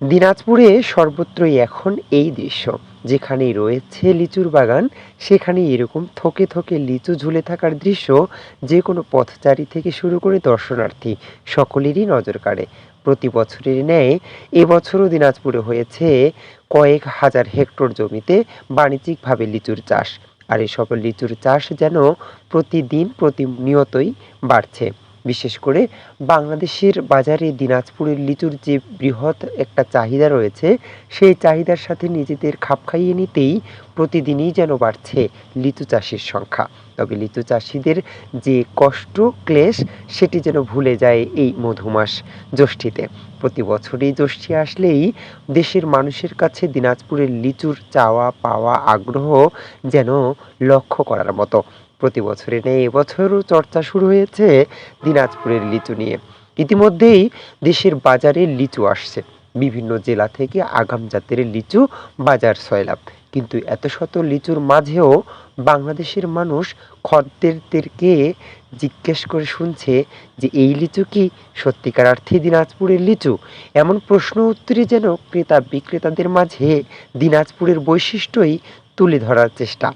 দিনাজপুরে সর্বত্রই এখন এই দৃশ্য। যেখানেই রয়েছে লিচুর বাগান সেখানে এরকম থকে থকে লিচু ঝুলে থাকার দৃশ্য যে কোনো পথচারী থেকে শুরু করে দর্শনার্থী সকলেরই নজর কাড়ে। প্রতি বছরের ন্যায় এবছরও দিনাজপুরে হয়েছে কয়েক হাজার হেক্টর জমিতে বাণিজ্যিকভাবে লিচুর চাষ। আর এসব লিচুর চাষ যেন প্রতিদিন প্রতিনিয়তই বাড়ছে। বিশেষ করে বাংলাদেশের বাজারে দিনাজপুরের লিচুর যে বৃহৎ একটা চাহিদা রয়েছে, সেই চাহিদার সাথে নিজেদের খাপ খাইয়ে নিতেই প্রতিদিনই যেন বাড়ছে লিচু চাষির সংখ্যা। তবে লিচু চাষিদের যে কষ্ট, ক্লেশ, সেটি যেন ভুলে যায় এই মধুমাস জ্যৈষ্ঠীতে। প্রতি বছরই জ্যৈষ্ঠী আসলেই দেশের মানুষের কাছে দিনাজপুরের লিচুর চাওয়া পাওয়া আগ্রহ যেন লক্ষ্য করার মতো। প্রতি বছরে নেই এবছরও চর্চা শুরু হয়েছে দিনাজপুরের লিচু নিয়ে। ইতিমধ্যেই দেশের বাজারে লিচু আসছে। বিভিন্ন জেলা থেকে আগাম জাতের লিচু বাজার সয়লাভ কিন্তু এত শত লিচুর মাঝেও বাংলাদেশের মানুষ খদ্দেরদেরকে জিজ্ঞেস করে শুনছে যে এই লিচু কি সত্যিকার অর্থে দিনাজপুরের লিচু? এমন প্রশ্ন উত্তরে যেন ক্রেতা বিক্রেতাদের মাঝে দিনাজপুরের বৈশিষ্ট্যই তুলে ধরার চেষ্টা।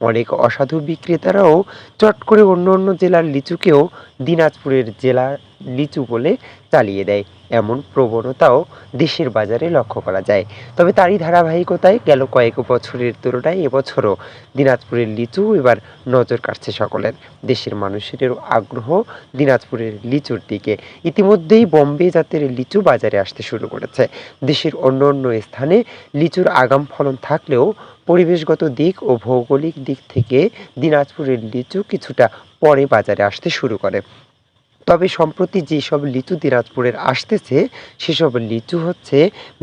অনেক অসাধু বিক্রেতারাও চট করে অন্য অন্য জেলার লিচুকেও দিনাজপুরের জেলার লিচু বলে চালিয়ে দেয়। এমন প্রবণতাও দেশের বাজারে লক্ষ্য করা যায়। তবে তারই ধারাবাহিকতায় গেল কয়েক বছরের তুলনায় এবছরও দিনাজপুরের লিচু এবার নজর কাটছে সকলের। দেশের মানুষেরও আগ্রহ দিনাজপুরের লিচুর দিকে। ইতিমধ্যেই বম্বে জাতের লিচু বাজারে আসতে শুরু করেছে। দেশের অন্য অন্য স্থানে লিচুর আগাম ফলন থাকলেও পরিবেশগত দিক ও ভৌগোলিক দিক থেকে দিনাজপুরের লিচু কিছুটা পরে বাজারে আসতে শুরু করে। তবে সম্প্রতি যেসব লিচু দিনাজপুরের আসতেছে, সেসব লিচু হচ্ছে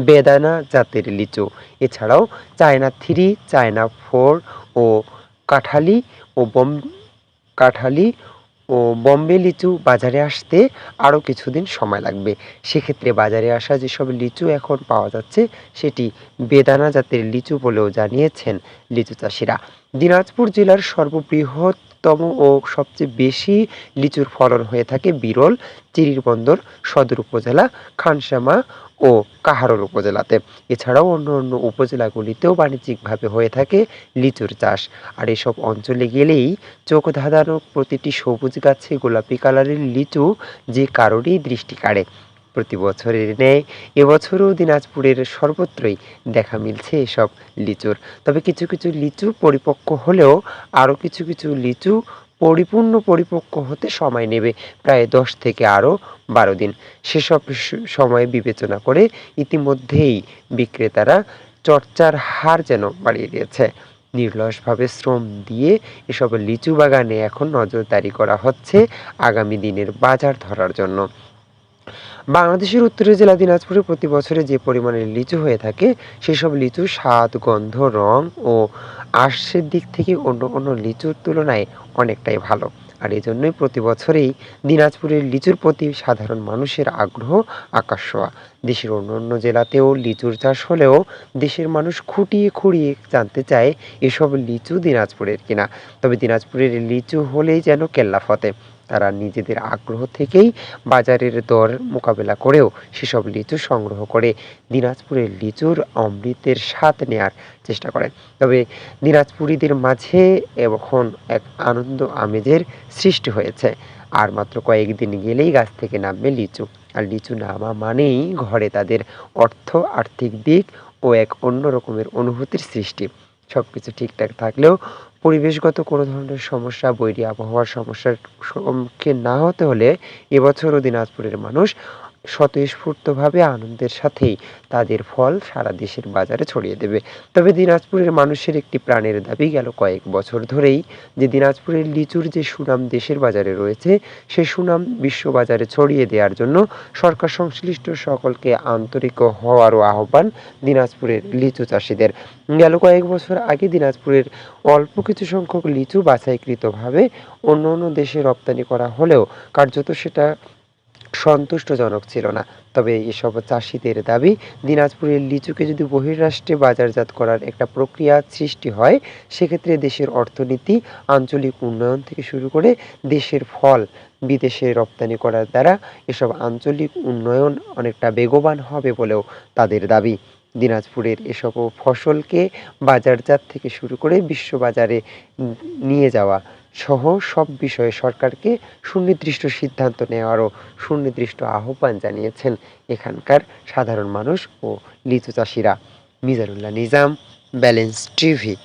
বেদানা জাতের লিচু। এছাড়াও চায়না থ্রি, চায়না ফোর ও কাঠালি ও বম কাঠালি ও বম্বে লিচু বাজারে আসতে আরও কিছুদিন সময় লাগবে। সেক্ষেত্রে বাজারে আসা যেসব লিচু এখন পাওয়া যাচ্ছে, সেটি বেদানা জাতের লিচু বলেও জানিয়েছেন লিচু চাষিরা। দিনাজপুর জেলার সর্ববৃহত্তম ও সবচেয়ে বেশি লিচুর ফলন হয়ে থাকে বিরল চিরিরবন্দর সদর উপজেলা, খানসামা ও কাহারোল উপজেলাতে। এছাড়াও অন্য অন্য উপজেলাগুলিতেও বাণিজ্যিকভাবে হয়ে থাকে লিচুর চাষ। আর এসব অঞ্চলে গেলেই চোখ ধাঁধানো প্রতিটি সবুজ গাছে গোলাপি কালারের লিচু যে কারোরই দৃষ্টি কাড়ে। প্রতি বছরের ন্যায় এবছরও দিনাজপুরের সর্বত্রই দেখা মিলছে এসব লিচুর। তবে কিছু কিছু লিচু পরিপক্ক হলেও আরও কিছু কিছু লিচু পরিপূর্ণ পরিপক্ক হতে সময় নেবে, প্রায় দশ থেকে আরও বারো দিন। সেসব সময় বিবেচনা করে ইতিমধ্যেই বিক্রেতারা চর্চার হার যেন বাড়িয়ে দিয়েছে। নির্লসভাবে শ্রম দিয়ে এসব লিচু বাগানে এখন নজরদারি করা হচ্ছে আগামী দিনের বাজার ধরার জন্য। বাংলাদেশের উত্তরের জেলা দিনাজপুরে প্রতি বছরে যে পরিমাণে লিচু হয়ে থাকে, সেসব লিচু স্বাদ, গন্ধ, রং ও আঁশের দিক থেকে অন্য অন্য লিচুর তুলনায় অনেকটাই ভালো। আর এই জন্যই প্রতি বছরেই দিনাজপুরের লিচুর প্রতি সাধারণ মানুষের আগ্রহ আকাশ দেশের অন্য অন্য জেলাতেও লিচুর চাষ হলেও দেশের মানুষ খুঁটিয়ে খুঁড়িয়ে জানতে চায় এসব লিচু দিনাজপুরের কিনা। তবে দিনাজপুরের লিচু হলেই যেন কেল্লা ফতে। তারা নিজেদের আগ্রহ থেকেই বাজারের দর মোকাবেলা করেও সেসব লিচু সংগ্রহ করে। দিনাজপুরের লিচুর অমৃতের স্বাদ নেয়ার চেষ্টা করেন। তবে দিনাজপুরীদের মাঝে এখন এক আনন্দ আমেজের সৃষ্টি হয়েছে। আর মাত্র কয়েকদিন গেলেই গাছ থেকে নামবে লিচু। আর লিচু নামা মানেই ঘরে তাদের অর্থ, আর্থিক দিক ও এক অন্য রকমের অনুভূতির সৃষ্টি। সব কিছু ঠিকঠাক থাকলেও পরিবেশগত কোনো ধরনের সমস্যা, বৈরী আবহাওয়ার সমস্যার সম্মুখীন না হতে হলে এবছরও দিনাজপুরের মানুষ স্বতঃস্ফূর্তভাবে আনন্দের সাথেই তাদের ফল সারা দেশের বাজারে ছড়িয়ে দেবে। তবে দিনাজপুরের মানুষের একটি প্রাণের দাবি গেল কয়েক বছর ধরেই যে দিনাজপুরের লিচুর যে সুনাম দেশের বাজারে রয়েছে সেই সুনাম বিশ্ববাজারে ছড়িয়ে দেওয়ার জন্য সরকার সংশ্লিষ্ট সকলকে আন্তরিক হওয়ারও আহ্বান দিনাজপুরের লিচু চাষিদের। গেল কয়েক বছর আগে দিনাজপুরের অল্প কিছু সংখ্যক লিচু বাছাইকৃতভাবে অন্য অন্য দেশে রপ্তানি করা হলেও কার্যত সেটা সন্তুষ্টজনক ছিল না। তবে এসব চাষিদের দাবি, দিনাজপুরের লিচুকে যদি বহির্রাষ্ট্রে বাজারজাত করার একটা প্রক্রিয়া সৃষ্টি হয়, সেক্ষেত্রে দেশের অর্থনীতি, আঞ্চলিক উন্নয়ন থেকে শুরু করে দেশের ফল বিদেশে রপ্তানি করার দ্বারা এসব আঞ্চলিক উন্নয়ন অনেকটা বেগবান হবে বলেও তাদের দাবি। দিনাজপুরের এসব ফসলকে বাজারজাত থেকে শুরু করে বিশ্ববাজারে নিয়ে যাওয়া সহ সব বিষয়ে সরকারকে সুনির্দিষ্ট সিদ্ধান্ত নেওয়ারও সুনির্দিষ্ট আহ্বান জানিয়েছেন এখানকার সাধারণ মানুষ ও লিচু চাষিরা। Mizanullah Nizam, balance TV.